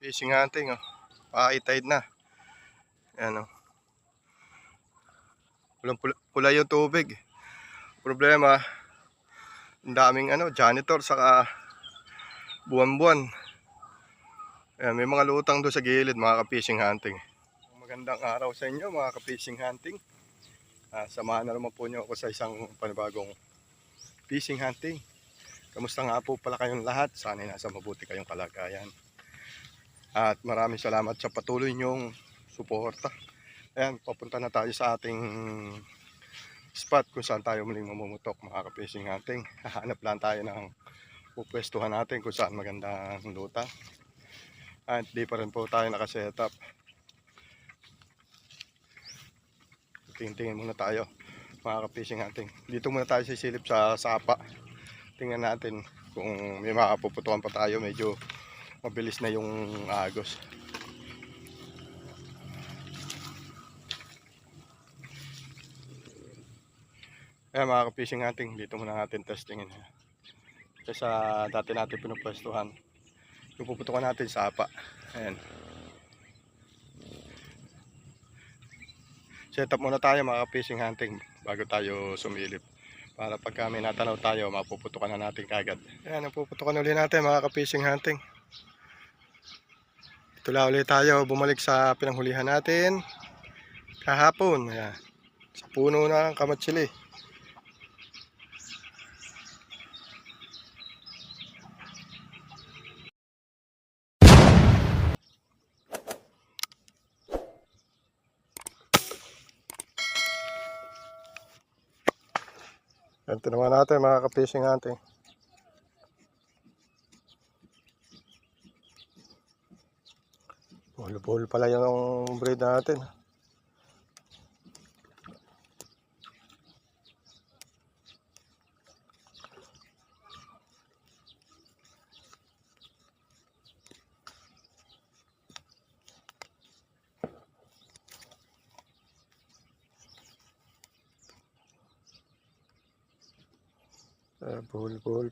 Fishing hunting, oh. Pakitide na. Ayan, oh. Pulang pula, pula yung tubig. Problema, ang daming ano, janitor saka buwan-buwan. Ayan, may mga lutang doon sa gilid, mga ka-fishing hunting. Magandang araw sa inyo, mga ka-fishing hunting. Ah, samahan na naman po niyo ako sa isang panibagong fishing hunting. Kamusta nga po pala kayong lahat? Sana nasa mabuti kayong kalagayan. At maraming salamat sa patuloy niyong suporta. Ayan, papunta na tayo sa ating spot kung saan tayo muling mamumutok mga ka-fishing hunting. Hahanap lang tayo ng pupwestuhan natin kung saan magandang luta. At di pa rin po tayo nakasetup. Tingin-tingin muna tayo mga ka-fishing hunting. Dito muna tayo sisilip sa sapa. Tingnan natin kung may makapuputukan pa tayo. Medyo mabilis na yung agos. Ayan mga ka-fishing hunting, dito muna natin testingin. Kasi sa dati natin pinupwestuhan, puputukan natin sa apa. Ayan. Set up muna tayo mga ka-fishing hunting bago tayo sumilip. Para pagka may natanaw tayo, mapuputukan na natin kagad. Ayan, napuputukan ulit natin mga ka-fishing hunting. Ito lang ulit tayo bumalik sa pinanghulihan natin kahapon. Ayan. Sa puno ng kamatsili. Ito naman natin mga ka-fishing hunting. Buhol-buhol pala yung breed natin. Eh, buhol-buhol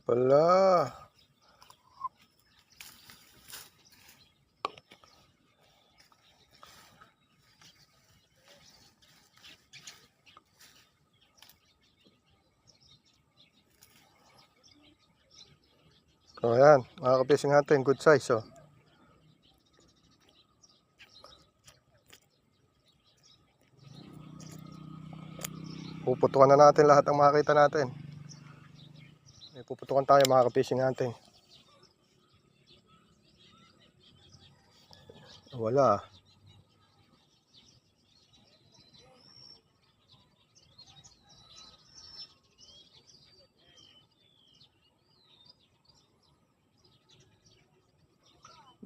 pala. So, ayan. Mga kapising natin. Good size, oh. Puputukan na natin lahat ng makita natin. May puputukan tayo mga kapising natin. Wala.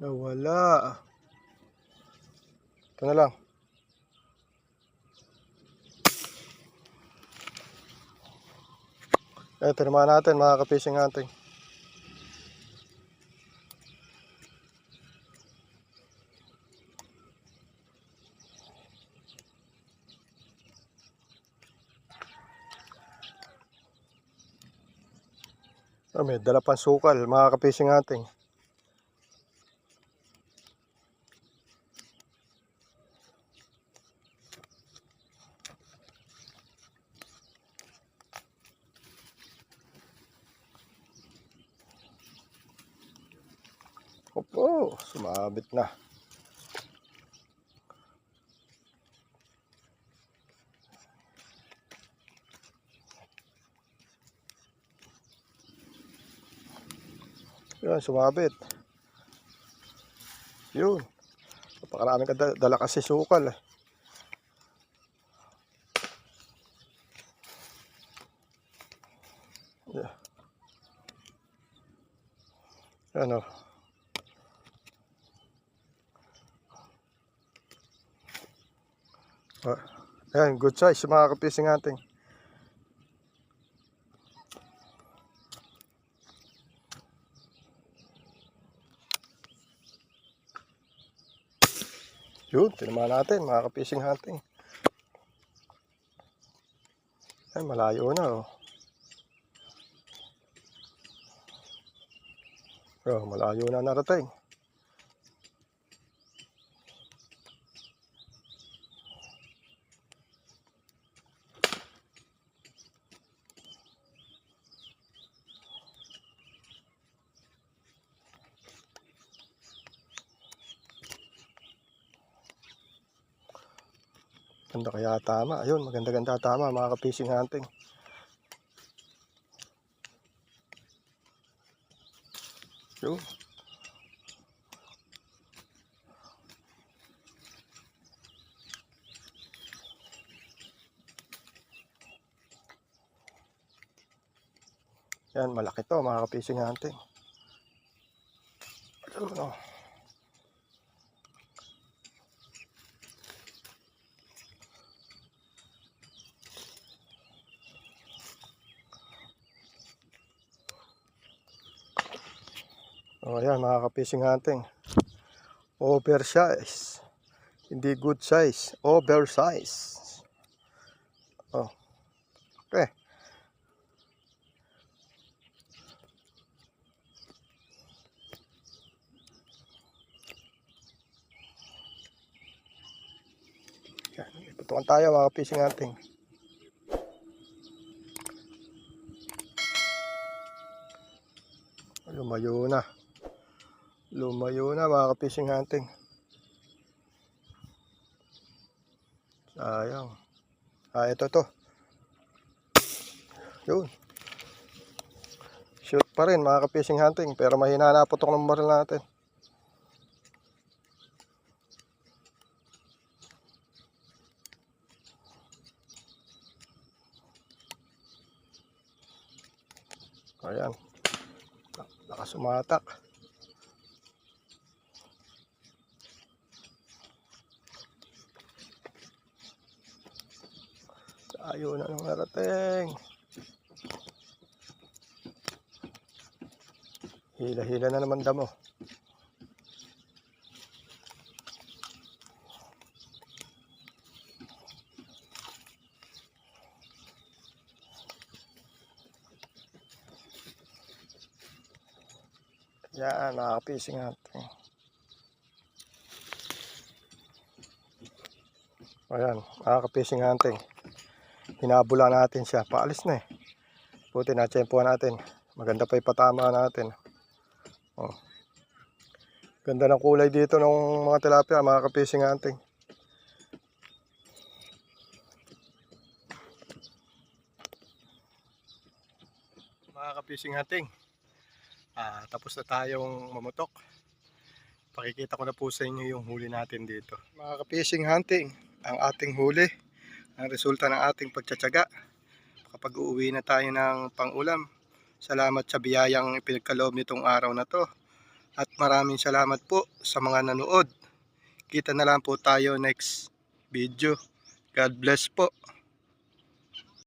Nawala. Ito na lang. Ito naman natin mga kapising natin. Oh, may dala pang sukal mga kapising natin. Opo, sumabit na. Yun, sumabit. Yun. Napakaraming ka dala kasi sukal. eh. Yeah. Ano? Ah, Ayan, good size mga kapising ating. Yun, tinamaan natin mga kapising hunting. Ay, malayo na oh. Oh, malayo na narating. Ganda kaya tama. Ayun, maganda-ganda tama mga ka-fishing hunting. Yun. Yan, malaki to mga ka-fishing hunting. Ayun, oh. Oh, yan mga ka-fishing hunting. Oversize. Hindi good size. Oversize. Oh. Okay. Yan. Iputukan tayo mga ka-fishing hunting. Lumayo na. Lumayo na mga ka-fishing hunting. Sayang. Ah, ito to. Yun. Shoot pa rin mga ka-fishing hunting. Pero mahina na putok ng baril natin. Ayan. Nakasumatak. Tayo na nung narating. Hila-hila na naman damo. Yan, nakaka-fishing natin. Ayan, nakaka-fishing hunting. Hinabula natin siya. Paalis na eh. Buti na tsempuhan natin. Maganda pa ipatama natin. Oh. Ganda ng kulay dito ng mga tilapia, mga ka-fishing hunting. Mga ka-fishing hunting. Ah, tapos na tayong mamutok. Pakikita ko na po sa inyo yung huli natin dito. Mga ka-fishing hunting, ang ating huli, ang resulta ng ating pagtsatsaga. Kapag uuwi na tayo ng pangulam, salamat sa biyayang ipinagkaloob nitong araw na to. At maraming salamat po sa mga nanood. Kita na lang po tayo next video. God bless po.